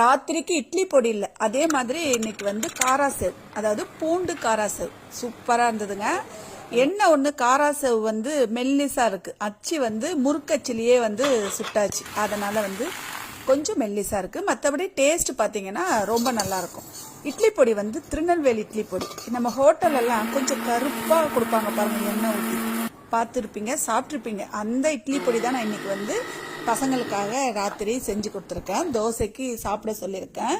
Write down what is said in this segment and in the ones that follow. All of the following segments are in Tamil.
ராத்திரிக்கு இட்லி பொடி இல்லை. அதே மாதிரி இன்னைக்கு வந்து காராசேவ். அதாவது பூண்டு காராசேவ். சூப்பராக இருந்ததுங்க. என்ன ஒன்று காராசேவ் வந்து மெல்லிசாக இருக்குது அச்சு வந்து முறுக்கச்சிலேயே வந்து சுட்டாச்சு. அதனால் வந்து கொஞ்சம் மெல்லிசாக இருக்குது மற்றபடி டேஸ்ட் பார்த்தீங்கன்னா ரொம்ப நல்லாயிருக்கும் இட்லி பொடி வந்து திருநெல்வேலி இட்லி பொடி. நம்ம ஹோட்டலெல்லாம் கொஞ்சம் கருப்பாக கொடுப்பாங்க பாருங்கள் எண்ணெய் ஊற்றி பார்த்துருப்பீங்க சாப்பிட்ருப்பீங்க அந்த இட்லி பொடி தான் நான் இன்னைக்கு வந்து பசங்களுக்காக ராத்திரி செஞ்சு கொடுத்துருக்கேன். தோசைக்கு சாப்பிட சொல்லியிருக்கேன்.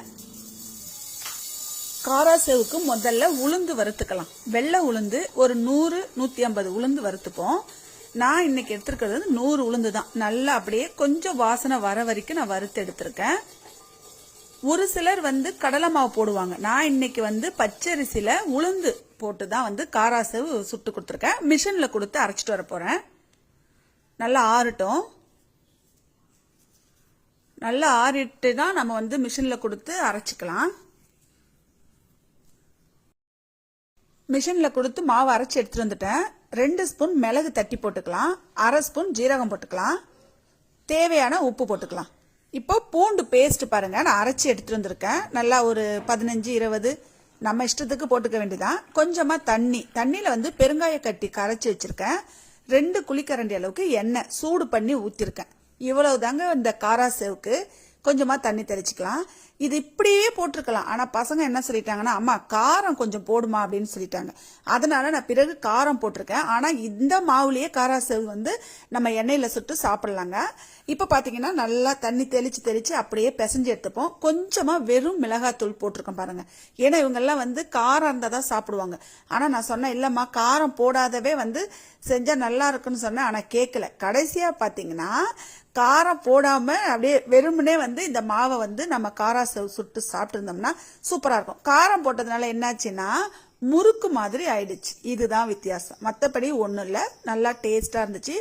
காராசேவுக்கு முதல்ல உளுந்து வறுத்துக்கலாம். வெள்ளை உளுந்து ஒரு நூறு நூற்றி ஐம்பது உளுந்து வறுத்துப்போம். நான் இன்னைக்கு எடுத்துருக்கிறது வந்து நூறு உளுந்து தான். நல்லா அப்படியே கொஞ்சம் வாசனை வர வரைக்கும் நான் வறுத்து எடுத்திருக்கேன். ஒரு சிலர் வந்து கடலை மாவு போடுவாங்க. நான் இன்னைக்கு வந்து பச்சரிசியில் உளுந்து போட்டு தான் வந்து காராசேவு சுட்டு கொடுத்துருக்கேன். மிஷினில் கொடுத்து அரைச்சிட்டு வர போகிறேன் நல்லா ஆறட்டும். நல்லா ஆறிட்டு தான் நம்ம வந்து மிஷினில் கொடுத்து அரைச்சிக்கலாம். மிஷினில் கொடுத்து மாவு அரைச்சி எடுத்துட்டு வந்துட்டேன். ரெண்டு ஸ்பூன் மிளகு தட்டி போட்டுக்கலாம். அரை ஸ்பூன் ஜீரகம் போட்டுக்கலாம். தேவையான உப்பு போட்டுக்கலாம். இப்போ பூண்டு பேஸ்ட் பாருங்க நான் அரைச்சி எடுத்துட்டு வந்திருக்கேன். நல்லா ஒரு பதினஞ்சு இருபது நம்ம இஷ்டத்துக்கு போட்டுக்க வேண்டியதான் கொஞ்சமாக தண்ணி. தண்ணியில் வந்து பெருங்காய கட்டி கரைச்சி வச்சுருக்கேன். ரெண்டு குழிக்கரண்டி அளவுக்கு எண்ணெய் சூடு பண்ணி ஊற்றிருக்கேன் இவ்வளவு தாங்க இந்த காராசேவுக்கு கொஞ்சமாக தண்ணி தெளிச்சிக்கலாம். இது இப்படியே போட்டிருக்கலாம். ஆனால் பசங்க என்ன சொல்லிட்டாங்கன்னா அம்மா காரம் கொஞ்சம் போடுமா? அப்படின்னு சொல்லிட்டாங்க. அதனால நான் பிறகு காரம் போட்டிருக்கேன். ஆனால் இந்த மாவுலேயே காராசேவு வந்து நம்ம எண்ணெயில் சுட்டு சாப்பிட்லாங்க. இப்போ பார்த்தீங்கன்னா நல்லா தண்ணி தெளித்து தெளித்து அப்படியே பிசைஞ்சு எடுத்துப்போம். கொஞ்சமாக வெறும் மிளகாத்தூள் போட்டிருக்கோம் பாருங்கள் ஏன்னா இவங்கெல்லாம் வந்து காரம் இருந்தால் தான் சாப்பிடுவாங்க. ஆனால் நான் சொன்னேன் இல்லைம்மா காரம் போடாதவே வந்து செஞ்சால் நல்லா இருக்குன்னு சொன்னேன். ஆனால் கேட்கல கடைசியாக பார்த்தீங்கன்னா காரம் போடாமல் அப்படியே வெறுமனே வந்து இந்த மாவை வந்து நம்ம காரா சுட்டு சாப்பிட்ருந்தோம்னா சூப்பராக இருக்கும். காரம் போட்டதுனால என்னாச்சுன்னா முறுக்கு மாதிரி ஆயிடுச்சு. இதுதான் வித்தியாசம். மற்றபடி ஒன்றும் இல்லை. நல்லா டேஸ்ட்டாக இருந்துச்சு.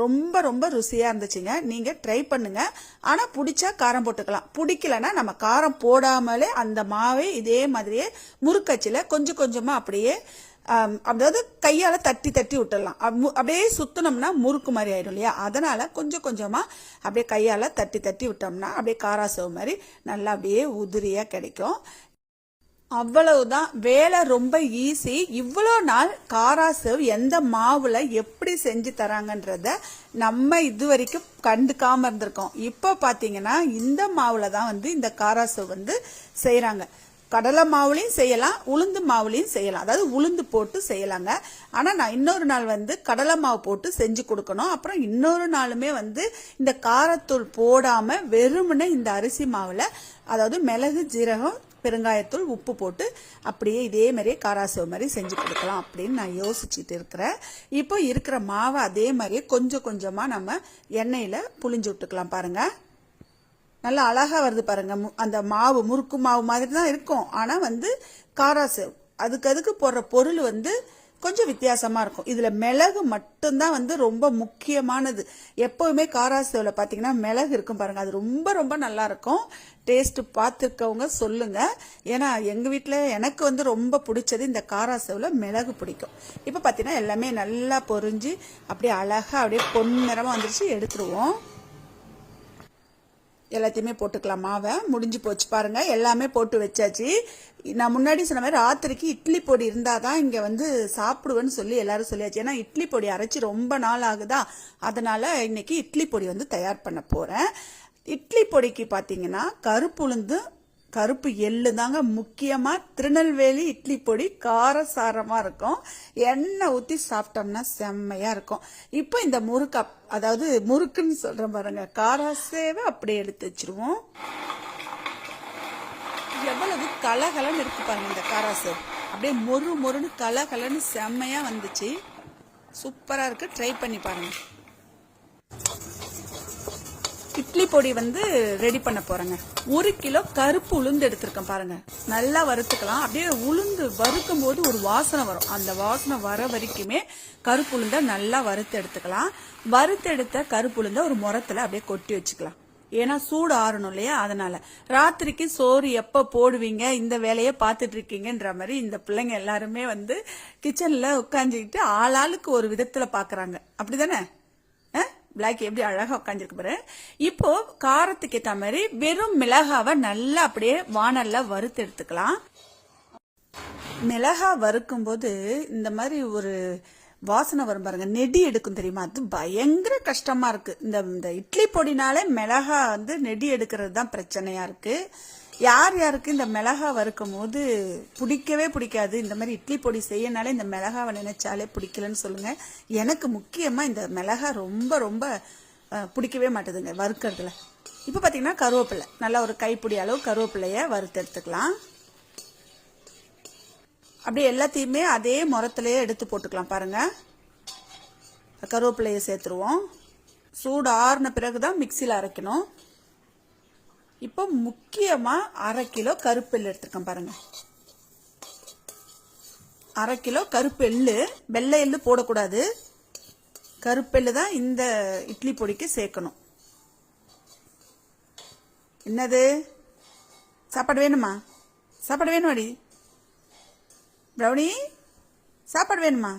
ரொம்ப ரொம்ப ருசியாக இருந்துச்சுங்க. நீங்கள் ட்ரை பண்ணுங்க. ஆனால் பிடிச்சா காரம் போட்டுக்கலாம். பிடிக்கலன்னா நம்ம காரம் போடாமலே அந்த மாவை இதே மாதிரியே முறுக்கச்சில கொஞ்சம் கொஞ்சமாக அப்படியே அதாவது கையால் தட்டி தட்டி விட்டுடலாம். அப்~ அப்படியே சுத்தினோம்னா முறுக்கு மாதிரி ஆயிடும் இல்லையா? அதனால் கொஞ்சம் கொஞ்சமாக அப்படியே கையால் தட்டி தட்டி விட்டோம்னா அப்படியே காராசவு மாதிரி நல்லா அப்படியே உதிரியாக கிடைக்கும். அவ்வளவுதான். வேலை ரொம்ப ஈஸி இவ்வளோ நாள் காராசேவ் எந்த மாவில் எப்படி செஞ்சு தராங்கன்றத நம்ம இது வரைக்கும் கண்டுக்காமல் இருந்திருக்கோம். இப்போ பார்த்தீங்கன்னா இந்த மாவில் தான் வந்து இந்த காராசேவ் வந்து செய்கிறாங்க கடலை மாவுலையும் செய்யலாம் உளுந்து மாவுலையும் செய்யலாம். அதாவது உளுந்து போட்டு செய்யலாங்க. ஆனால் நான் இன்னொரு நாள் வந்து கடலை மாவு போட்டு செஞ்சு கொடுக்கணும். அப்புறம் இன்னொரு நாளுமே வந்து இந்த காரத்தூள் போடாமல் வெறுமனே இந்த அரிசி மாவில் அதாவது மிளகு ஜீரகம் பெருங்காயத்தூள் உப்பு போட்டு அப்படியே இதே மாதிரியே காராசேவ் மாதிரி செஞ்சு கொடுக்கலாம் அப்படின்னு நான் யோசிச்சுட்டு இருக்கிறேன். இப்போ இருக்கிற மாவை அதே மாதிரியே கொஞ்சம் கொஞ்சமாக நம்ம எண்ணெயில் புளிஞ்சு விட்டுக்கலாம் பாருங்கள் நல்லா அழகாக வருது பாருங்க. மு- அந்த மாவு முறுக்கு மாவு மாதிரி தான் இருக்கும். ஆனால் வந்து காராசு அதுக்கு அதுக்கு போடுற பொருள் வந்து கொஞ்சம் வித்தியாசமாக இருக்கும். இதில் மிளகு மட்டும்தான் வந்து ரொம்ப முக்கியமானது. எப்போவுமே காராசேவ்ல பார்த்தீங்கன்னா மிளகு இருக்கும் பாருங்கள் அது ரொம்ப ரொம்ப நல்லாயிருக்கும் டேஸ்ட்டு பார்த்துருக்கவங்க சொல்லுங்கள் ஏன்னா எங்கள் வீட்டில் எனக்கு வந்து ரொம்ப பிடிச்சது இந்த காராசேவ்ல மிளகு பிடிக்கும். இப்போ பார்த்தீங்கன்னா எல்லாமே நல்லா பொரிஞ்சு அப்படியே அழகாக அப்படியே பொன்னிறமாக வந்துருச்சு. எடுத்துருவோம். எல்லாத்தையுமே போட்டுக்கலாம். மாவை முடிஞ்சு போச்சு. பாருங்கள் எல்லாமே போட்டு வச்சாச்சு. நான் முன்னாடி சொன்ன மாதிரி ராத்திரிக்கு இட்லி பொடி இருந்தால் தான் இங்கே வந்து சாப்பிடுவேன்னு சொல்லி எல்லாரும் சொல்லியாச்சு. ஏன்னா இட்லி பொடி அரைச்சி ரொம்ப நாள் ஆகுதா? அதனால் இன்றைக்கி இட்லி பொடி வந்து தயார் பண்ண போகிறேன் இட்லி பொடிக்கு பார்த்தீங்கன்னா கருப்புளுந்து கருப்பு எள்ளு தாங்க முக்கியமாக திருநெல்வேலி இட்லி பொடி காரசாரமாக இருக்கும். எண்ணெய் ஊற்றி சாப்பிட்டோம்னா செம்மையாக இருக்கும். இப்போ இந்த முறுக்கு அதாவது முறுக்குன்னு சொல்கிற பாருங்க. காராசேவை அப்படியே எடுத்து வச்சிருவோம். எவ்வளவு கலகலன்னு இருக்கு பாருங்க இந்த காராசேவ். அப்படியே மொறு மொறுன்னு கலகலன்னு செம்மையாக வந்துச்சு. சூப்பராக இருக்கு. ட்ரை பண்ணி பாருங்க. இட்லி பொடி வந்து ரெடி பண்ண போறேங்க. ஒரு கிலோ கருப்பு உளுந்து எடுத்திருக்கேன் பாருங்க. நல்லா வறுத்துக்கலாம். அப்படியே உளுந்து வறுக்கும் போது ஒரு வாசனை வரும். அந்த வாசனை வர வரைக்குமே கருப்பு உளுந்த நல்லா வறுத்து எடுத்துக்கலாம். வறுத்து எடுத்த கருப்பு உளுந்த ஒரு முரத்துல அப்படியே கொட்டி வச்சுக்கலாம். ஏன்னா சூடு ஆறணும் இல்லையா? அதனால. ராத்திரிக்கு சோறு எப்ப போடுவீங்க? இந்த வேலையை பார்த்துட்டு இருக்கீங்கன்ற மாதிரி இந்த பிள்ளைங்க எல்லாருமே வந்து கிச்சன்ல உட்காந்துக்கிட்டு ஆளாளுக்கு ஒரு விதத்துல பாக்குறாங்க. அப்படிதானே? பிளாக் எப்படி அழகா உட்காந்துருக்கு பாரு. இப்போ காரத்துக்கு ஏற்ற மாதிரி வெறும் மிளகாவை நல்லா அப்படியே வானல்ல வறுத்து எடுத்துக்கலாம். மிளகா வறுக்கும் போது இந்த மாதிரி ஒரு வாசனை வரும் பாருங்க. நெடி எடுக்கும் தெரியுமா? அது பயங்கர கஷ்டமா இருக்கு. இந்த இந்த இட்லி பொடினாலே மிளகா வந்து நெடி எடுக்கிறது தான் பிரச்சனையா இருக்கு. யார் யாருக்கு இந்த மிளகா வறுக்கும் போது பிடிக்கவே பிடிக்காது? இந்த மாதிரி இட்லி பொடி செய்யனாலே இந்த மிளகாவை நினைச்சாலே பிடிக்கலன்னு சொல்லுங்க. எனக்கு முக்கியமா இந்த மிளகா ரொம்ப ரொம்ப பிடிக்கவே மாட்டேதுங்க வறுக்கிறதுல. இப்போ பார்த்தீங்கன்னா கருவேப்பிலை. நல்லா ஒரு கைப்பிடி அளவு கருவேப்பிலைய வறுத்து எடுத்துக்கலாம். அப்படியே எல்லாத்தையுமே அதே முரத்துலேயே எடுத்து போட்டுக்கலாம் பாருங்கள் கருவேப்பிலையை சேர்த்துருவோம். சூடு ஆறுன பிறகு தான் மிக்சியில் அரைக்கணும். இப்போ முக்கியமாக அரை கிலோ கருப்பெள்ளு எடுத்துருக்கேன் பாருங்கள் அரை கிலோ கருப்பு எள்ளு வெள்ளை எள்ளு போடக்கூடாது. கருப்பெள்ளு தான் இந்த இட்லி பொடிக்கு சேர்க்கணும். என்னது? சாப்பாடு வேணுமா? சாப்பாடு வேணுமாடி ப்ரௌனி சாப்பாடு வேணுமா?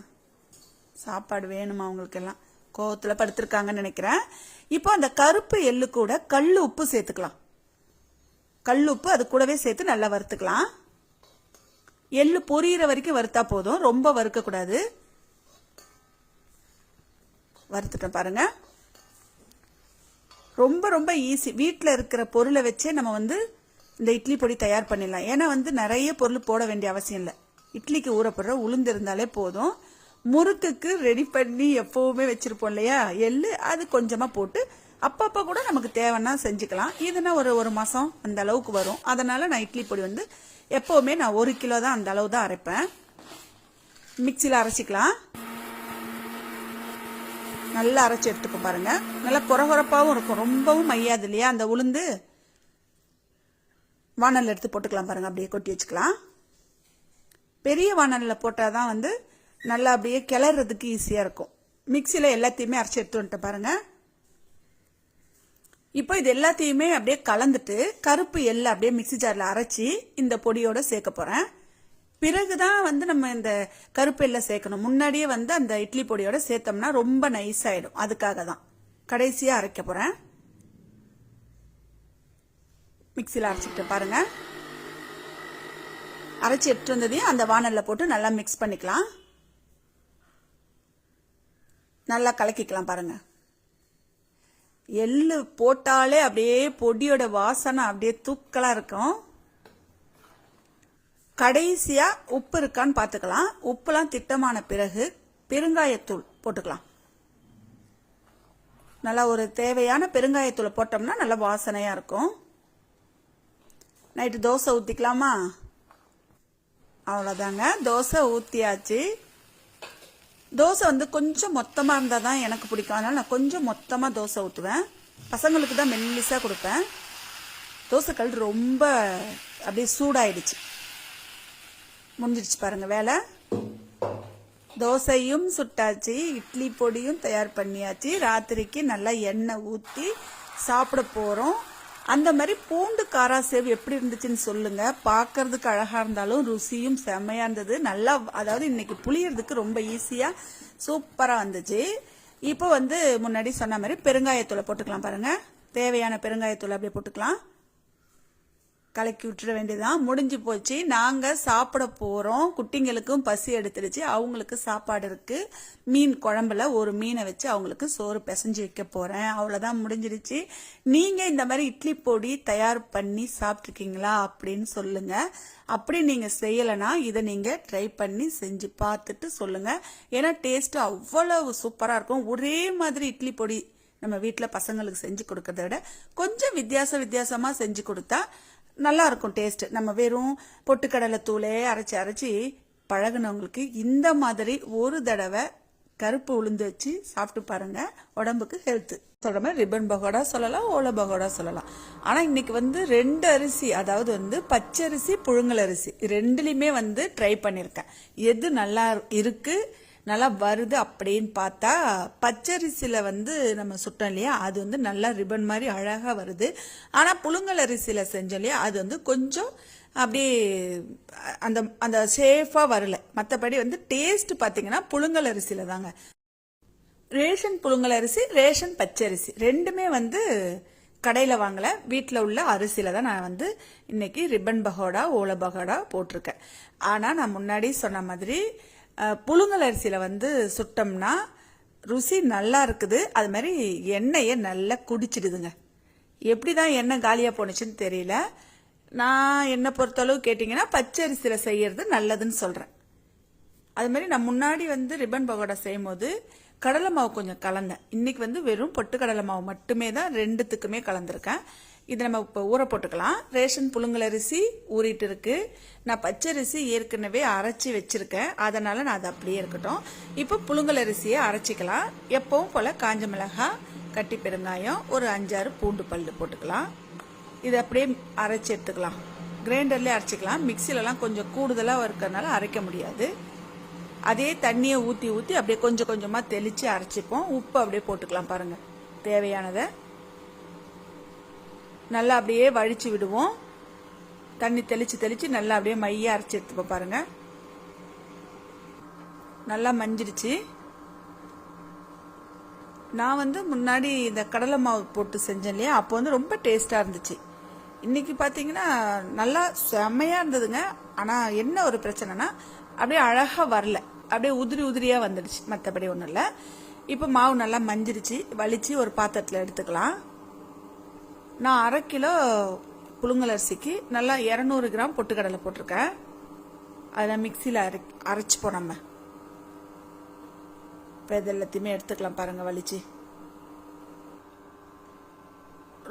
சாப்பாடு வேணுமா உங்களுக்கெல்லாம்? கோவத்தில் படுத்திருக்காங்கன்னு நினைக்கிறேன். இப்போ அந்த கருப்பு எள்ளு கூட கல் உப்பு சேர்த்துக்கலாம். கல் உப்பு அது கூடவே சேர்த்து நல்லா வறுத்துக்கலாம். எள்ளு பொரியிற வரைக்கும் வறுத்தா போதும். ரொம்ப வறுக்கக்கூடாது வறுத்துட்டோம் பாருங்க. ரொம்ப ரொம்ப ஈஸி வீட்டில் இருக்கிற பொருளை வச்சே நம்ம வந்து இந்த இட்லி பொடி தயார் பண்ணிடலாம். ஏன்னா வந்து நிறைய பொருள் போட வேண்டிய அவசியம் இல்லை. இட்லிக்கு ஊறப்படுற உளுந்து இருந்தாலே போதும். முறுக்குக்கு ரெடி பண்ணி எப்பவுமே வச்சுருப்போம் இல்லையா? எள்ளு அது கொஞ்சமாக போட்டு அப்பப்போ கூட நமக்கு தேவைன்னா செஞ்சுக்கலாம். இதுனா ஒரு ஒரு மாதம் அந்த அளவுக்கு வரும். அதனால் நான் இட்லி பொடி வந்து எப்போவுமே நான் ஒரு கிலோ தான் அந்த அளவு தான் அரைப்பேன். மிக்சியில் அரைச்சிக்கலாம். நல்லா அரைச்சி எடுத்துக்க பாருங்க. நல்லா குறகுறப்பாகவும் இருக்கும். ரொம்பவும் மையாது இல்லையா? அந்த உளுந்து வானலில் எடுத்து போட்டுக்கலாம் பாருங்க. அப்படியே கொட்டி வச்சுக்கலாம். பெரிய வானலில் போட்டால் தான் வந்து நல்லா அப்படியே கிளறதுக்கு ஈஸியாக இருக்கும். மிக்சியில் எல்லாத்தையுமே அரைச்சி எடுத்து வந்துட்டு பாருங்கள் இப்போ இது எல்லாத்தையுமே அப்படியே கலந்துட்டு கருப்பு எள்ளை அப்படியே மிக்ஸி ஜாரில் அரைச்சி இந்த பொடியோட சேர்க்க போகிறேன் பிறகுதான் வந்து நம்ம இந்த கருப்பு எள்ளை சேர்க்கணும். முன்னாடியே வந்து அந்த இட்லி பொடியோட சேர்த்தோம்னா ரொம்ப நைஸ் ஆயிடும். அதுக்காக தான் கடைசியாக அரைக்க போகிறேன் மிக்சியில் அரைச்சிக்கிட்டு பாருங்க. அரைச்சி எடுத்து வந்ததையும் அந்த வானலில் போட்டு நல்லா மிக்ஸ் பண்ணிக்கலாம். நல்லா கலக்கிக்கலாம் பாருங்கள் எள்ளு போட்டாலே அப்படியே பொடியோட வாசனை அப்படியே தூக்கலாக இருக்கும். கடைசியாக உப்பு இருக்கான்னு பார்த்துக்கலாம். உப்புலாம் திட்டமான பிறகு பெருங்காயத்தூள் போட்டுக்கலாம். நல்லா ஒரு தேவையான பெருங்காயத்தூளை போட்டோம்னா நல்லா வாசனையாக இருக்கும். நைட்டு தோசை ஊற்றிக்கலாமா அவ்வளோதாங்க தோசை ஊற்றியாச்சு தோசை வந்து கொஞ்சம் மொத்தமாக இருந்தால் தான் எனக்கு பிடிக்கும். அதனால் நான் கொஞ்சம் மொத்தமாக தோசை ஊற்றுவேன் பசங்களுக்கு தான் மெல்லிஸாக கொடுப்பேன். தோசைக்கல் ரொம்ப அப்படியே சூடாயிடுச்சு. முடிஞ்சிடுச்சு பாருங்கள் வேலை. தோசையும் சுட்டாச்சு இட்லி பொடியும் தயார் பண்ணியாச்சு. ராத்திரிக்கு நல்லா எண்ணெய் ஊற்றி சாப்பிட போகிறோம் அந்த மாதிரி பூண்டு காரா சேவ் எப்படி இருந்துச்சுன்னு சொல்லுங்க. பார்க்கறதுக்கு அழகா இருந்தாலும் ருசியும் செம்மையா இருந்தது. நல்லா அதாவது இன்னைக்கு புளியறதுக்கு ரொம்ப ஈஸியா சூப்பரா வந்துச்சு. இப்போ வந்து முன்னாடி சொன்ன மாதிரி பெருங்காயத்தூளை போட்டுக்கலாம் பாருங்க. தேவையான பெருங்காயத்தூளை அப்படியே போட்டுக்கலாம். கலக்கி விட்டுற வேண்டியதான் முடிஞ்சு போச்சு. நாங்கள் சாப்பிட போகிறோம் குட்டிங்களுக்கும் பசி எடுத்துடுச்சு. அவங்களுக்கு சாப்பாடு இருக்கு. மீன் குழம்புல ஒரு மீனை வச்சு அவங்களுக்கு சோறு பிசைஞ்சு வைக்க போகிறேன் அவ்வளோதான் முடிஞ்சிடுச்சு. நீங்கள் இந்த மாதிரி இட்லி பொடி தயார் பண்ணி சாப்பிட்ருக்கீங்களா அப்படின்னு சொல்லுங்கள் அப்படி நீங்கள் செய்யலைன்னா இதை நீங்கள் ட்ரை பண்ணி செஞ்சு பார்த்துட்டு சொல்லுங்கள் ஏன்னா டேஸ்ட்டு அவ்வளவு சூப்பராக இருக்கும். ஒரே மாதிரி இட்லி பொடி நம்ம வீட்டில் பசங்களுக்கு செஞ்சு கொடுக்கறத விட கொஞ்சம் வித்தியாச வித்தியாசமாக செஞ்சு கொடுத்தா நல்லா இருக்கும் டேஸ்ட். நம்ம வெறும் பொட்டுக்கடலை தூளே அரைச்சி அரைச்சி பழகுனவங்களுக்கு இந்த மாதிரி ஒரு தடவை கருப்பு உளுந்து வச்சு சாப்பிட்டு பாருங்க. உடம்புக்கு ஹெல்த் சொல்ற மாதிரி ரிப்பன் பகோடா சொல்லலாம் ஓலை பகோடா சொல்லலாம். ஆனா இன்னைக்கு வந்து ரெண்டு அரிசி அதாவது வந்து பச்சரிசி புழுங்கல் அரிசி. ரெண்டுலயுமே வந்து ட்ரை பண்ணிருக்கேன். எது நல்லா இருக்கு நல்லா வருது அப்படின்னு பார்த்தா பச்சரிசியில் வந்து நம்ம சுட்டோம் இல்லையா? அது வந்து நல்லா ரிப்பன் மாதிரி அழகாக வருது. ஆனால் புழுங்கலரிசியில் செஞ்சோம் இல்லையா? அது வந்து கொஞ்சம் அப்படியே அந்த அந்த சேஃபாக வரல. மற்றபடி வந்து டேஸ்ட் பார்த்தீங்கன்னா புழுங்கல் அரிசியில் தாங்க. ரேஷன் புழுங்கல் அரிசி ரேஷன் பச்சரிசி. ரெண்டுமே வந்து கடையில் வாங்கல. வீட்டில் உள்ள அரிசியில் தான் நான் வந்து இன்னைக்கு ரிப்பன் பகோடா ஓல பகோடா போட்டிருக்கேன். ஆனால் நான் முன்னாடி சொன்ன மாதிரி புழுங்கல் அரிசியில் வந்து சுட்டோம்னா ருசி நல்லா இருக்குது. அது மாதிரி எண்ணெயை நல்லா குடிச்சிடுதுங்க. எப்படி தான் எண்ணெய் காலியாக போணுச்சுன்னு தெரியல. நான் என்னை பொறுத்தளவு கேட்டிங்கன்னா பச்சரிசியில் செய்கிறது நல்லதுன்னு சொல்கிறேன் அது மாதிரி நான் முன்னாடி வந்து ரிப்பன் பகோடா செய்யும் போது கடலை மாவு கொஞ்சம் கலந்தேன். இன்றைக்கி வந்து வெறும் பொட்டு கடலை மாவு மட்டுமே தான் ரெண்டுத்துக்குமே கலந்துருக்கேன். இதை நம்ம இப்போ ஊற போட்டுக்கலாம். ரேஷன் புழுங்கலரிசி ஊறிட்டு இருக்கு. நான் பச்சரிசி ஏற்கனவே அரைச்சி வச்சிருக்கேன். அதனால நான் அது அப்படியே இருக்கட்டும். இப்போ புழுங்கலரிசியை அரைச்சிக்கலாம். எப்பவும் போல காஞ்ச மிளகாய் கட்டி பெருங்காயம் ஒரு அஞ்சாறு பூண்டு பல்லு போட்டுக்கலாம். இதை அப்படியே அரைச்சி எடுத்துக்கலாம். கிரைண்டர்லேயே அரைச்சிக்கலாம். மிக்சிலலாம் கொஞ்சம் கூடுதலாக இருக்கிறதுனால அரைக்க முடியாது. அதே தண்ணியை ஊற்றி ஊற்றி அப்படியே கொஞ்சம் கொஞ்சமாக தெளித்து அரைச்சிப்போம். உப்பு அப்படியே போட்டுக்கலாம் பாருங்கள் தேவையானதை. நல்லா அப்படியே வழிச்சு விடுவோம். தண்ணி தெளித்து தெளித்து நல்லா அப்படியே மைய அரைச்சி எடுத்துப்போம் பாருங்க. நல்லா மஞ்சிடுச்சு. நான் வந்து முன்னாடி இந்த கடலை மாவு போட்டு செஞ்சேன் இல்லையா? அப்போ வந்து ரொம்ப டேஸ்டாக இருந்துச்சு. இன்னைக்கு பார்த்தீங்கன்னா நல்லா செம்மையாக இருந்ததுங்க. ஆனால் என்ன ஒரு பிரச்சனைனா அப்படியே அழகாக வரல. அப்படியே உதிரி உதிரியாக வந்துடுச்சு. மற்றபடி ஒன்றும் இல்லை. இப்போ மாவு நல்லா மஞ்சிருச்சு வலிச்சு ஒரு பாத்திரத்தில் எடுத்துக்கலாம். நான் அரை கிலோ புழுங்கல் அரிசிக்கு நல்லா இரநூறு கிராம் பொட்டுக்கடலை போட்டிருக்கேன். அதில் மிக்சியில் அரை அரைச்சிப்போம் நம்ம. இப்போ இது எல்லாத்தையுமே எடுத்துக்கலாம் பாருங்கள் வலிச்சு.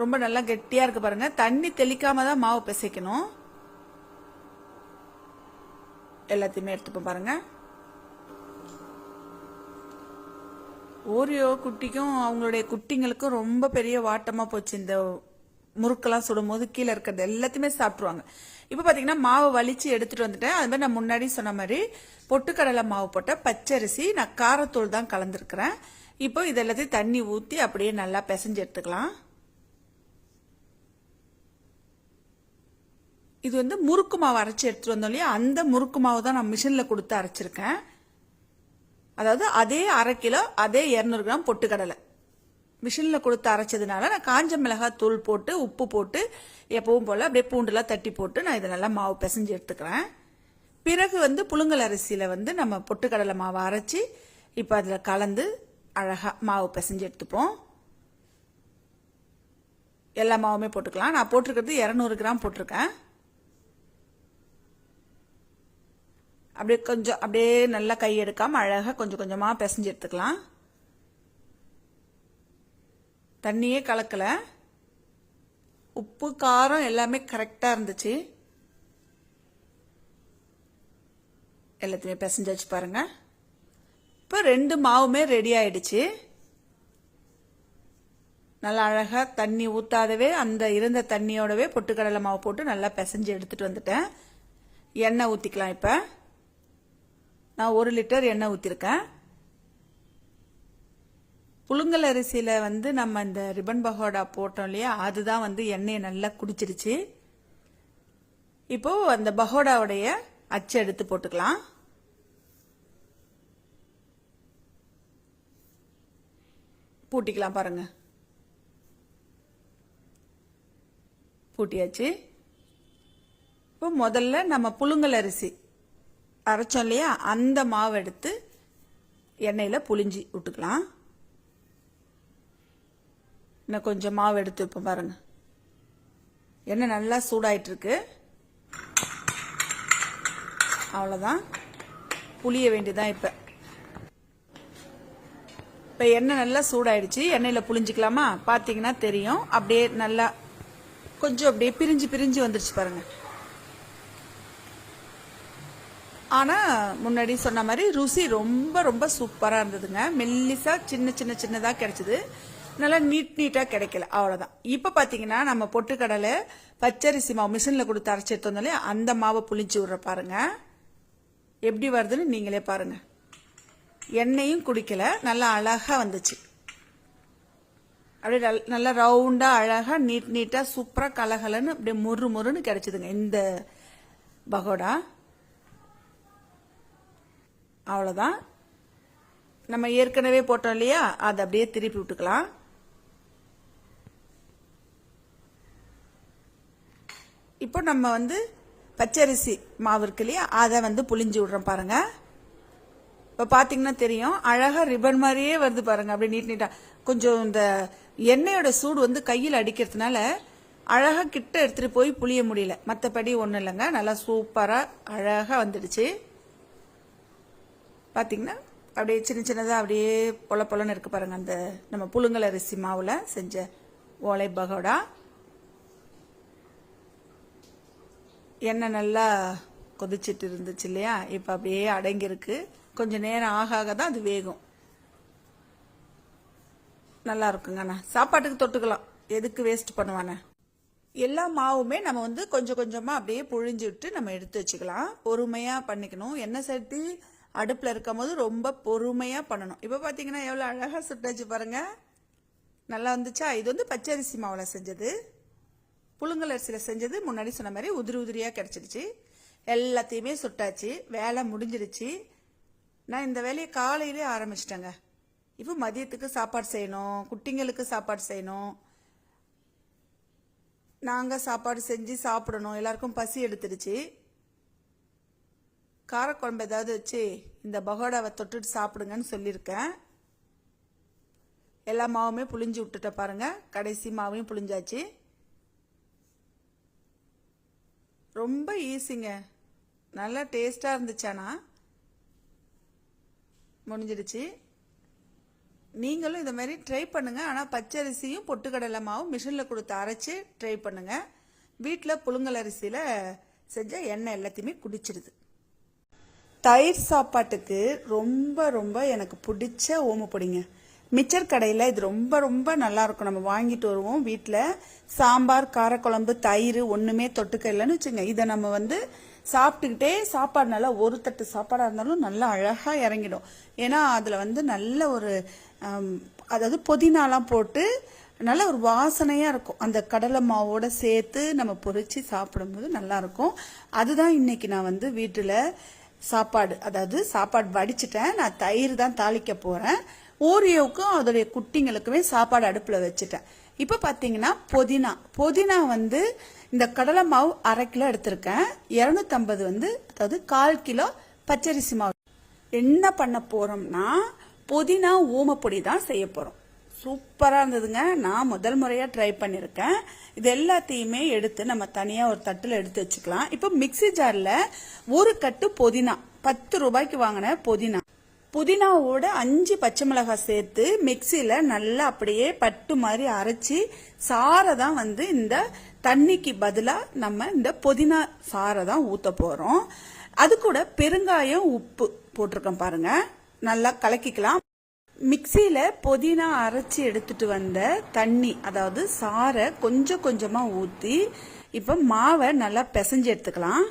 ரொம்ப நல்லா கெட்டியாக இருக்கு பாருங்கள் தண்ணி தெளிக்காமல் தான் மாவு பிசைக்கணும். எல்லாத்தையுமே எடுத்துப்போம் பாருங்கள் ஓரியோ குட்டிக்கும் அவங்களுடைய குட்டிங்களுக்கும் ரொம்ப பெரிய வாட்டமாக போச்சு இந்த முறுக்கெல்லாம் சுடும்போது கீழே இருக்கிறது எல்லாத்தையுமே சாப்பிட்ருவாங்க இப்போ பார்த்தீங்கன்னா மாவு வலிச்சு எடுத்துகிட்டு வந்துட்டேன். அது மாதிரி நான் முன்னாடி சொன்ன மாதிரி பொட்டுக்கடலை மாவு போட்ட பச்சரிசி நான் காரத்தூள் தான் கலந்துருக்கிறேன். இப்போ இது எல்லாத்தையும் தண்ணி ஊற்றி அப்படியே நல்லா பிசைஞ்சு எடுத்துக்கலாம். இது வந்து முறுக்கு மாவு அரைச்சி எடுத்துட்டு வந்தோம் இல்லையா? அந்த முறுக்கு மாவு தான் நான் மிஷினில் கொடுத்து அரைச்சிருக்கேன். அதாவது அதே அரை கிலோ அதே இரநூறு கிராம் பொட்டுக்கடலை. மிஷினில் கொடுத்து அரைச்சதுனால நான் காஞ்ச மிளகாய் தூள் போட்டு உப்பு போட்டு எப்பவும் போல் அப்படியே பூண்டுலாம் தட்டி போட்டு நான் இதை நல்லா மாவு பிசைஞ்சு எடுத்துக்கிறேன். பிறகு வந்து புழுங்கல் அரிசியில் வந்து நம்ம பொட்டுக்கடலை மாவு அரைச்சி இப்போ அதில் கலந்து அழகாக மாவு பிசைஞ்சு எடுத்துப்போம். எல்லா மாவுமே போட்டுக்கலாம். நான் போட்டிருக்கிறது இரநூறு கிராம் போட்டிருக்கேன். அப்படியே கொஞ்சம் அப்படியே நல்லா கை எடுக்காமல் அழகாக கொஞ்சம் கொஞ்சமாக பிசைஞ்சு எடுத்துக்கலாம். தண்ணியே கலக்கல. உப்பு காரம் எல்லாமே கரெக்டாக இருந்துச்சு. எல்லாத்தையுமே பிசைஞ்சாச்சு பாருங்க. இப்போ ரெண்டு மாவுமே ரெடி ஆயிடுச்சு. நல்லா அழகாக தண்ணி ஊற்றாதவே அந்த இருந்த தண்ணியோடவே பொட்டுக்கடலை மாவு போட்டு நல்லா பிசைஞ்சு எடுத்துகிட்டு வந்துட்டேன். எண்ணெய் ஊற்றிக்கலாம் இப்போ. நான் ஒரு லிட்டர் எண்ணெய் ஊற்றிருக்கேன் புழுங்கல் அரிசியில் வந்து நம்ம இந்த ரிப்பன் பகோடா போட்டோம் இல்லையா? அதுதான் வந்து எண்ணெயை நல்லா குடிச்சிருச்சு. இப்போ அந்த பகோடாவுடைய அச்சு எடுத்து போட்டுக்கலாம். பூட்டிக்கலாம் பாருங்க. பூட்டியாச்சு. இப்போ முதல்ல நம்ம புழுங்கல் அரிசி அரைச்சோம் இல்லையா? அந்த மாவு எடுத்து எண்ணெயில் புளிஞ்சி விட்டுக்கலாம். இன்னும் கொஞ்சம் மாவு எடுத்து வைப்போம் பாருங்க. எண்ணெய் நல்லா சூடாயிட்டு இருக்கு அவ்வளோதான் புளிய வேண்டியதான் இப்போ. இப்போ எண்ணெய் நல்லா சூடாயிடுச்சு. எண்ணெயில் புளிஞ்சிக்கலாமா? பார்த்தீங்கன்னா தெரியும். அப்படியே நல்லா கொஞ்சம் அப்படியே பிரிஞ்சு பிரிஞ்சு வந்துருச்சு பாருங்க. ஆனால் முன்னாடி சொன்ன மாதிரி ருசி ரொம்ப ரொம்ப சூப்பராக இருந்ததுங்க. மெல்லிசா சின்ன சின்ன சின்னதாக கிடச்சிது. நல்லா நீட் நீட்டாக கிடைக்கல. அவ்வளோதான் இப்போ பார்த்தீங்கன்னா நம்ம பொட்டுக்கடலை பச்சரிசி மாவு மிஷினில் கொடுத்து அரைச்சி எடுத்து வந்தாலே அந்த மாவை புளிச்சு விட்ற பாருங்க. எப்படி வருதுன்னு நீங்களே பாருங்க. எண்ணெயும் குடிக்கல. நல்லா அழகாக வந்துச்சு. அப்படியே நல்லா ரவுண்டாக அழகாக நீட் நீட்டாக சூப்பராக கலகலன்னு அப்படியே முறு முறுன்னு கிடைச்சிதுங்க இந்த பகோடா. அவ்வளோதான் நம்ம ஏற்கனவே போட்டோம் இல்லையா? அதை அப்படியே திருப்பி விட்டுக்கலாம். இப்போ நம்ம வந்து பச்சரிசி மாவு இருக்கு இல்லையா? அதை வந்து புளிஞ்சு விடுறோம் பாருங்க. இப்போ பார்த்தீங்கன்னா தெரியும் அழகாக ரிப்பன் மாதிரியே வருது பாருங்க. அப்படியே நீட் நீட்டாக கொஞ்சம் இந்த எண்ணெயோட சூடு வந்து கையில் அடிக்கிறதுனால அழகாக கிட்ட எடுத்துகிட்டு போய் புளிய முடியல. மற்றபடி ஒன்றும் இல்லைங்க. நல்லா சூப்பராக அழகாக வந்துடுச்சு. பார்த்தீங்கன்னா அப்படியே சின்ன சின்னதாக அப்படியே பொல பொலன்னு இருக்கு பாருங்க. அந்த நம்ம புழுங்கல் அரிசி மாவில் செஞ்ச ஓலை பகோடா. எண்ணெய் நல்லா கொதிச்சிட்டு இருந்துச்சு இல்லையா? இப்போ அப்படியே அடங்கியிருக்கு. கொஞ்சம் நேரம் ஆக ஆக தான் அது வேகும். நல்லா இருக்குங்கண்ணா சாப்பாட்டுக்கு தொட்டுக்கலாம். எதுக்கு வேஸ்ட் பண்ணுவானே எல்லா மாவுமே நம்ம வந்து கொஞ்சம் கொஞ்சமாக அப்படியே புழிஞ்சு விட்டு நம்ம எடுத்து வச்சுக்கலாம். பொறுமையாக பண்ணிக்கணும். எண்ணெய் சட்டி அடுப்பில் இருக்கும் போது ரொம்ப பொறுமையாக பண்ணணும். இப்போ பார்த்தீங்கன்னா எவ்வளோ அழகாக சுட்டாச்சு பாருங்கள் நல்லா வந்துச்சா? இது வந்து பச்சரிசி மாவில் செஞ்சது. புழுங்கல் அரிசியில் செஞ்சது முன்னாடி சொன்ன மாதிரி உதிரி உதிரியாக கிடச்சிடுச்சு. எல்லாத்தையுமே சுட்டாச்சு. வேலை முடிஞ்சிடுச்சு. நான் இந்த வேலையை காலையிலே ஆரம்பிச்சிட்டேங்க. இப்போ மதியத்துக்கு சாப்பாடு செய்யணும். குட்டிங்களுக்கு சாப்பாடு செய்யணும். நாங்கள் சாப்பாடு செஞ்சு சாப்பிடணும். எல்லாருக்கும் பசி எடுத்துடுச்சு. காரக்குழம்பு ஏதாவது வச்சு இந்த பகோடாவை தொட்டுட்டு சாப்பிடுங்கன்னு சொல்லியிருக்கேன். எல்லா மாவுமே புளிஞ்சு விட்டுட்ட பாருங்கள் கடைசி மாவையும் புளிஞ்சாச்சு ரொம்ப ஈஸிங்க. நல்லா டேஸ்டாக இருந்துச்சானா முடிஞ்சிடுச்சு. நீங்களும் இதைமாரி மாதிரி ட்ரை பண்ணுங்கள் ஆனால் பச்சரிசியும் பொட்டுக்கடலை மாவும் மிஷினில் கொடுத்து அரைச்சி ட்ரை பண்ணுங்கள் வீட்டில் புழுங்கல் அரிசியில் செஞ்சால் எண்ணெய் எல்லாத்தையுமே குடிச்சிடுது. தயிர் சாப்பாட்டுக்கு ரொம்ப ரொம்ப எனக்கு பிடிச்ச ஓம பொடிங்க. மிச்சர் கடையில் இது ரொம்ப ரொம்ப நல்லா இருக்கும். நம்ம வாங்கிட்டு வருவோம் வீட்டில் சாம்பார் காரக்குழம்பு தயிர் ஒன்றுமே தொட்டுக்க இல்லைன்னு வச்சுங்க. இதை நம்ம வந்து சாப்பிட்டுக்கிட்டே சாப்பாடு நல்லா ஒரு தட்டு சாப்பாடாக இருந்தாலும் நல்லா அழகாக இறங்கிடும். ஏன்னா அதில் வந்து நல்ல ஒரு அதாவது புதினாலாம் போட்டு நல்ல ஒரு வாசனையாக இருக்கும். அந்த கடலை மாவோட சேர்த்து நம்ம பொறிச்சு சாப்பிடும்போது நல்லா இருக்கும். அதுதான் இன்னைக்கு நான் வந்து வீட்டில் சாப்பாடு அதாவது சாப்பாடு வடிச்சிட்டேன். நான் தயிர் தான் தாளிக்க போகிறேன் ஓரியோவுக்கும் அதோடைய குட்டிங்களுக்குமே சாப்பாடு அடுப்பில் வச்சுட்டேன். இப்போ பார்த்தீங்கன்னா புதினா. புதினா வந்து இந்த கடலை மாவு அரை கிலோ எடுத்திருக்கேன். இரநூத்தம்பது வந்து அதாவது கால் கிலோ பச்சரிசி மாவு. என்ன பண்ண போகிறோம்னா புதினா ஊமப்பொடி தான் செய்ய போகிறோம் சூப்பராக இருந்ததுங்க. நான் முதல் முறையாக ட்ரை பண்ணியிருக்கேன் இது எல்லாத்தையுமே எடுத்து நம்ம தனியாக ஒரு தட்டில் எடுத்து வச்சுக்கலாம். இப்போ மிக்ஸி ஜாரில் ஒரு கட்டு புதினா. பத்து ரூபாய்க்கு வாங்கின புதினா. புதினாவோட அஞ்சு பச்சை மிளகாய் சேர்த்து மிக்சியில் நல்லா அப்படியே பட்டு மாதிரி அரைச்சி சாரை தான் வந்து இந்த தண்ணிக்கு பதிலாக நம்ம இந்த புதினா சாரை தான் ஊற்ற போகிறோம் அது கூட பெருங்காயம் உப்பு போட்டிருக்கோம் பாருங்க. நல்லா கலக்கிக்கலாம். மிக்சியில் புதினா அரைச்சி எடுத்துட்டு வந்த தண்ணி அதாவது சாரை கொஞ்சம் கொஞ்சமாக ஊற்றி இப்போ மாவை நல்லா பிசைஞ்சு எடுத்துக்கலாம்.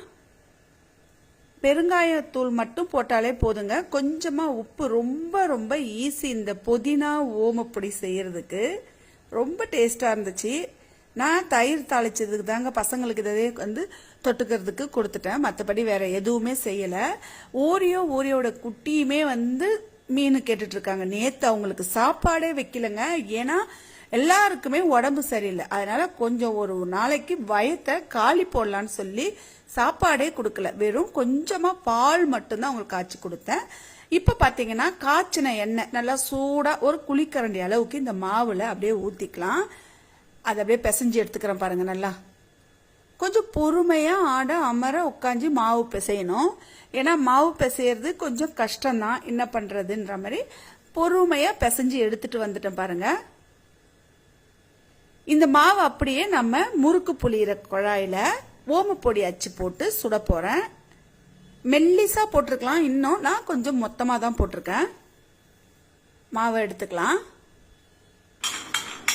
பெருங்காயத்தூள் மட்டும் போட்டாலே போதுங்க. கொஞ்சமாக உப்பு ரொம்ப ரொம்ப ஈஸி இந்த புதினா ஓமப்பொடி செய்கிறதுக்கு ரொம்ப டேஸ்ட்டாக இருந்துச்சு. நான் தயிர் தாளிச்சதுக்கு தாங்க பசங்களுக்கு இதே வந்து தொட்டுக்கிறதுக்கு கொடுத்துட்டேன். மற்றபடி வேற எதுவுமே செய்யலை. ஓரியோ ஓரியோட குட்டியுமே வந்து மீன் கேட்டுட்ருக்காங்க நேற்று அவங்களுக்கு சாப்பாடே வைக்கலங்க. ஏன்னா எல்லாருக்குமே உடம்பு சரியில்லை. அதனால கொஞ்சம் ஒரு நாளைக்கு வயத்தை காலி போடலான்னு சொல்லி சாப்பாடே கொடுக்கல. வெறும் கொஞ்சமாக பால் மட்டும்தான் அவங்களுக்கு காய்ச்சி கொடுத்தேன். இப்போ பார்த்தீங்கன்னா காய்ச்சின எண்ணெய் நல்லா சூடாக ஒரு குழிக்கரண்டி அளவுக்கு இந்த மாவில் அப்படியே ஊற்றிக்கலாம் அதை அப்படியே பிசைஞ்சு எடுத்துக்கிறேன் பாருங்க நல்லா. கொஞ்சம் பொறுமையாக ஆட அமர உட்காந்து மாவு பிசையணும். ஏன்னா மாவு பிசையிறது கொஞ்சம் கஷ்டம்தான். என்ன பண்ணுறதுன்ற மாதிரி பொறுமையாக பிசைஞ்சு எடுத்துட்டு வந்துட்டேன் பாருங்கள் இந்த மாவு அப்படியே நம்ம முறுக்கு புளியிற குழாயில் ஓமப்பொடி அச்சு போட்டு சுட போகிறேன் மெல்லிசா போட்டிருக்கலாம். இன்னும் நான் கொஞ்சம் மொத்தமாக தான் போட்டிருக்கேன். மாவை எடுத்துக்கலாம்.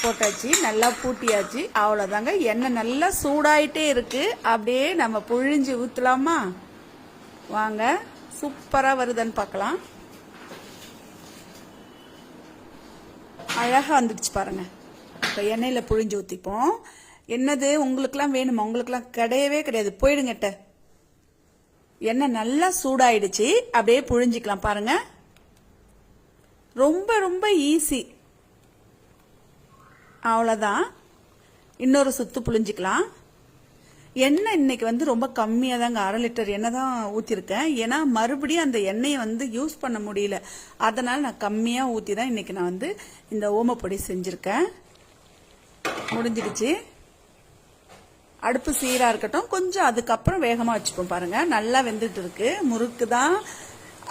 போட்டாச்சு. நல்லா பூட்டியாச்சு. அவ்வளோதாங்க எண்ணெய் நல்லா சூடாயிட்டே இருக்கு. அப்படியே நம்ம புழிஞ்சு ஊற்றலாமா வாங்க. சூப்பராக வருதுன்னு பார்க்கலாம். அழகாக வந்துடுச்சு பாருங்கள் இப்போ எண்ணெயில் புழிஞ்சு ஊற்றிப்போம் என்னது? உங்களுக்குலாம் வேணுமா? உங்களுக்குலாம் கிடையவே கிடையாது. போயிடுங்கட்ட எண்ணெய் நல்லா சூடாயிடுச்சு. அப்படியே புழிஞ்சிக்கலாம் பாருங்க. ரொம்ப ரொம்ப ஈஸி அவ்வளோதான் இன்னொரு சுத்து புழிஞ்சிக்கலாம். எண்ணெய் இன்னைக்கு வந்து ரொம்ப கம்மியாக தாங்க அரை லிட்டர் எண்ணெய் தான் ஊற்றிருக்கேன் ஏன்னா மறுபடியும் அந்த எண்ணெயை வந்து யூஸ் பண்ண முடியல. அதனால் நான் கம்மியாக ஊற்றி தான் இன்னைக்கு நான் வந்து இந்த ஓமப்பொடி செஞ்சுருக்கேன். முடிஞ்சிடுச்சு. அடுப்பு சீராக இருக்கட்டும். கொஞ்சம் அதுக்கப்புறம் வேகமாக வச்சுப்போம் பாருங்கள் நல்லா வெந்துட்டு இருக்கு. முறுக்கு தான்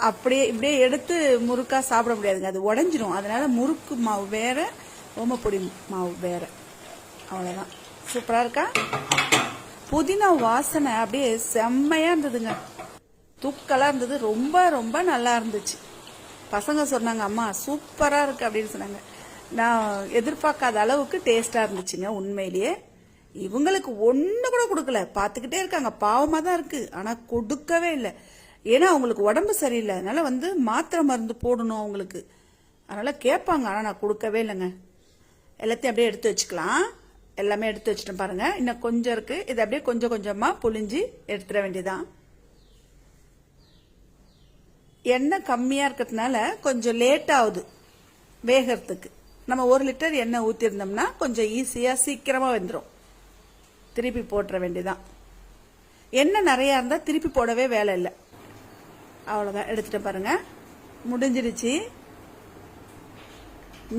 அப்படியே இப்படியே எடுத்து முறுக்காக சாப்பிட முடியாதுங்க. அது உடஞ்சிரும். அதனால் முறுக்கு மாவு வேறு ஓமப்பொடி மாவு வேறு. அவ்வளோதான் சூப்பராக இருக்கா? புதினா வாசனை அப்படியே செம்மையாக இருந்ததுங்க. தூக்கலாக இருந்தது. ரொம்ப ரொம்ப நல்லா இருந்துச்சு. பசங்க சொன்னாங்க அம்மா சூப்பராக இருக்கு அப்படின்னு சொன்னாங்க. நான் எதிர்பார்க்காத அளவுக்கு டேஸ்ட்டாக இருந்துச்சுங்க உண்மையிலேயே. இவங்களுக்கு ஒன்று கூட கொடுக்கல. பார்த்துக்கிட்டே இருக்காங்க. பாவமாக தான் இருக்குது ஆனால் கொடுக்கவே இல்லை. ஏன்னா அவங்களுக்கு உடம்பு சரியில்லை. அதனால் வந்து மாத்திரை மருந்து போடணும் அவங்களுக்கு. அதனால் கேட்பாங்க. ஆனால் நான் கொடுக்கவே இல்லைங்க. எல்லாத்தையும் அப்படியே எடுத்து வச்சுக்கலாம். எல்லாமே எடுத்து வச்சுட்டேன் பாருங்க. இன்னும் கொஞ்சம் இருக்கு. இதை அப்படியே கொஞ்சம் கொஞ்சமாக புழிஞ்சு எடுத்துட வேண்டியதான் எண்ணெய் கம்மியாக இருக்கிறதுனால கொஞ்சம் லேட் ஆகுது. வேகிறதுக்கு. நம்ம ஒரு லிட்டர் எண்ணெய் ஊற்றிருந்தோம்னா கொஞ்சம் ஈஸியாக சீக்கிரமாக வெந்துடும் திருப்பி போட்டுற வேண்டியதான் எண்ணெய் நிறையா இருந்தால் திருப்பி போடவே வேலை இல்லை. அவ்வளோதான் எடுத்துகிட்டு பாருங்கள் முடிஞ்சிடுச்சு.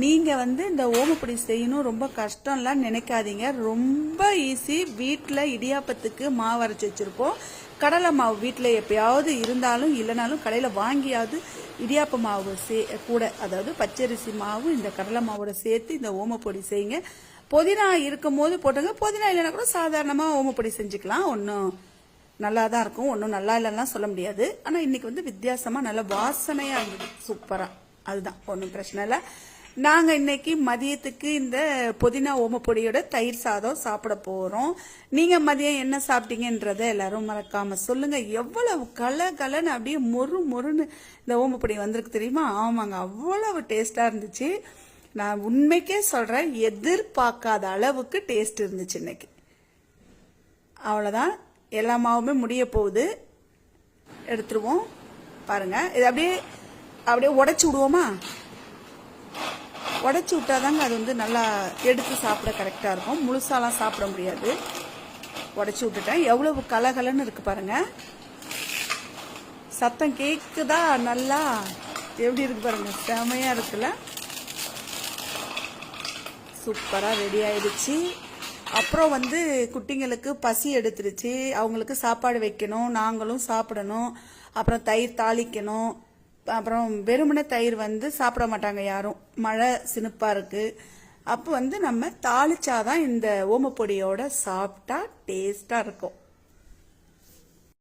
நீங்கள் வந்து இந்த ஓமப்பொடி செய்யணும் ரொம்ப கஷ்டம்லாம் நினைக்காதீங்க. ரொம்ப ஈஸி வீட்டில் இடியாப்பத்துக்கு மாவு அரைச்சி வச்சிருப்போம். கடலை மாவு வீட்டில் எப்பயாவது இருந்தாலும் இல்லைனாலும் கடையில் வாங்கியாவது இடியாப்ப மாவு சே கூட அதாவது பச்சரிசி மாவு இந்த கடலை மாவோட சேர்த்து இந்த ஓமப்பொடி செய்யுங்க. புதினா இருக்கும் போது போட்டுங்க. புதினா இல்லைன்னா கூட சாதாரணமாக ஓமப்பொடி செஞ்சுக்கலாம். ஒன்றும் நல்லா தான் இருக்கும். ஒன்றும் நல்லா இல்லைன்னா சொல்ல முடியாது. ஆனால் இன்னைக்கு வந்து வித்தியாசமாக நல்ல வாசனையாக இருந்தது. சூப்பராக அதுதான். ஒன்றும் பிரச்சனை இல்லை. நாங்கள் இன்னைக்கு மதியத்துக்கு இந்த புதினா ஓமப்பொடியோட தயிர் சாதம் சாப்பிட போகிறோம் நீங்கள் மதியம் என்ன சாப்பிட்டீங்கன்றதை எல்லாரும் மறக்காமல் சொல்லுங்கள் எவ்வளவு கல கலன்னு அப்படியே மொறு மொறுன்னு இந்த ஓமப்பொடி வந்திருக்கு தெரியுமா? ஆமாங்க அவ்வளவு டேஸ்ட்டாக இருந்துச்சு. நான் உண்மைக்கே சொல்கிறேன் எதிர்பார்க்காத அளவுக்கு டேஸ்ட் இருந்துச்சு இன்னைக்கு. அவ்வளோதான் எல்லா மாவுமே முடிய போகுது. எடுத்துருவோம். பாருங்கள் இது அப்படியே அப்படியே உடச்சி விடுவோமா? உடச்சி விட்டாதாங்க அது வந்து நல்லா எடுத்து சாப்பிட கரெக்டாக இருக்கும். முழுசாலாம் சாப்பிட முடியாது. உடச்சி விட்டுட்டேன். எவ்வளவு கலகலன்னு இருக்கு பாருங்க. சத்தம் கேக்குதா? நல்லா எப்படி இருக்கு பாருங்க. செமையா இருக்குல்ல? சூப்பராக ரெடி ஆயிடுச்சு. அப்புறம் வந்து குட்டிங்களுக்கு பசி எடுத்துருச்சு. அவங்களுக்கு சாப்பாடு வைக்கணும். நாங்களும் சாப்பிடணும். அப்புறம் தயிர் தாளிக்கணும். அப்புறம் வெறுமன தயிர் வந்து சாப்பிட மாட்டாங்க யாரும். மழை சினுப்பா இருக்கு. அப்போ வந்து நம்ம தாளிச்சாதான் இந்த ஓமப்பொடியோட சாப்பிட்டா டேஸ்டா இருக்கும்.